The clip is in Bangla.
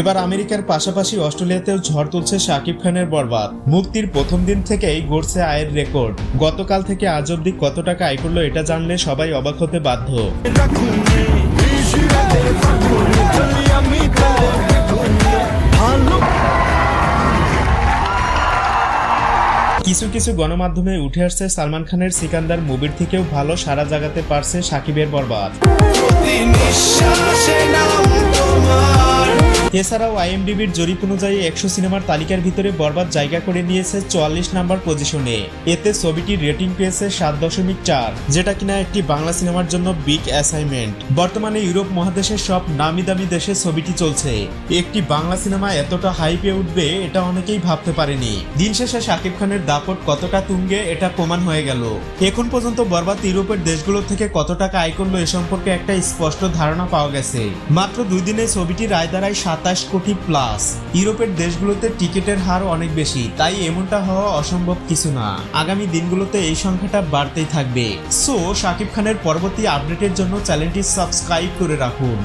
এবার আমেরিকার পাশাপাশি অস্ট্রেলিয়াতেও ঝড় তুলছে শাকিব খানের বরবাদ। মুক্তির প্রথম দিন থেকেই গড়ছে আয়ের রেকর্ড। গতকাল থেকে আজ অব্দি কত টাকা আয় করল এটা জানলে সবাই অবাক হতে বাধ্য। কিছু কিছু গণমাধ্যমে উঠে আসছে সালমান খানের সিকান্দার মুভির থেকেও ভালো সারা জাগাতে পারছে সাকিবের বরবাদ। এছাড়াও আইএমডিবির জরিপ অনুযায়ী একশো সিনেমার তালিকার ভিতরে বরবাদ জায়গা করে নিয়েছে চুয়াল্লিশ নাম্বার পজিশনে। এতে ছবিটির রেটিং পেয়েছে সাত দশমিক চার, যেটা কিনা একটি বাংলা সিনেমার জন্য বিগ অ্যাসাইনমেন্ট। বর্তমানে ইউরোপ মহাদেশের সব নামি দামি দেশে ছবিটি চলছে। একটি বাংলা সিনেমা এতটা হাইপে উঠবে, এটা অনেকেই ভাবতে পারেনি। দিন শেষে শাকিব খানের দাপট কতটা তুঙ্গে, এটা প্রমাণ হয়ে গেল। এখন পর্যন্ত বরবাদ ইউরোপের দেশগুলো থেকে কত টাকা আয় করল এ সম্পর্কে একটা স্পষ্ট ধারণা পাওয়া গেছে। মাত্র দুই দিনে ছবিটি রায় দাঁড়ায় সাতাশ কোটি প্লাস ইউরোপের দেশগুলোতে টিকিটের হার অনেক বেশি, তাই এমনটা হওয়া অসম্ভব কিছু না। আগামী দিনগুলোতে এই সংখ্যাটা বাড়তেই থাকবে। সো শাকিব খানের পরবর্তী আপডেটের জন্য চ্যানেলটি সাবস্ক্রাইব করে রাখুন।